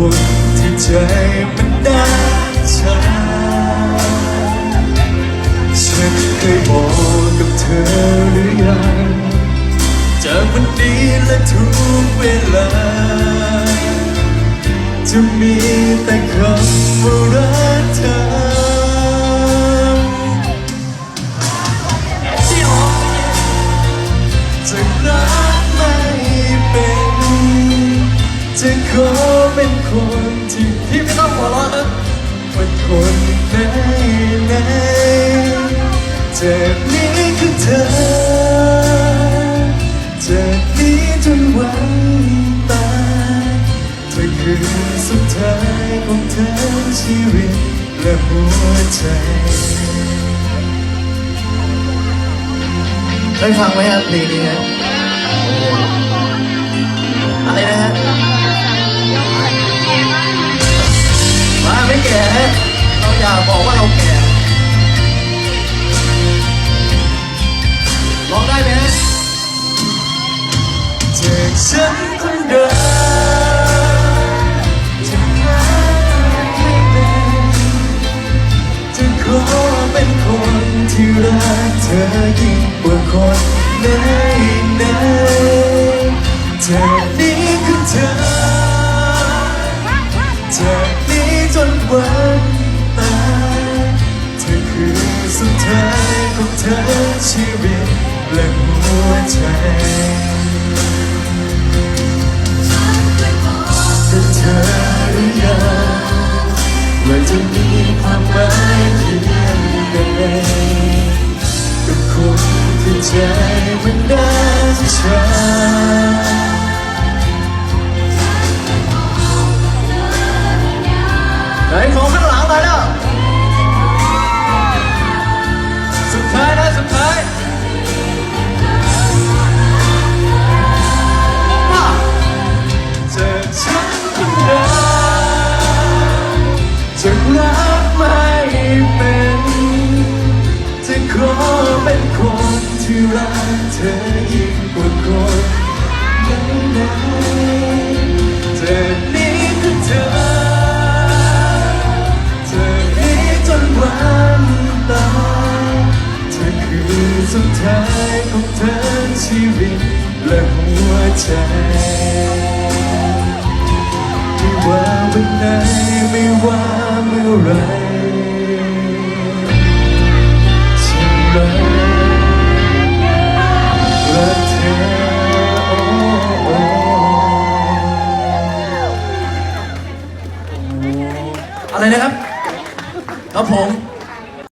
คนที่ใจมันด้านชาฉันเคยบอกกับเธอหรือยังจากวันนี้และทุกเวลา จะมีแต่คำว่ารักเธอที่หอมจะรักไม่เป็นจะขอ เป็นคนที่พี่ไม่ต้องหัวเราะนะเป็นคนไหนไหนจากนี้คือเธอจากนี้จนวันตายเธอคือสุดท้ายของเธอชีวิตและหัวใจเคยฟังไหมครับเพลงนี้ฮะ ฉันคนเดิมจะหาไม่เป็นจะขอเป็นคนที่รักเธอยิ่งกว่าคนไหนไหนจากนี้คือเธอจากนี้จนวันตายเธอคือสุดท้ายของเธอชีวิตและหัวใจ ที่ ท้ายของเธอชีวิตและหัวใจไม่ว่าวันไหนไม่ว่าเมื่อไรฉันรักรักเธออะไรนะครับครับผม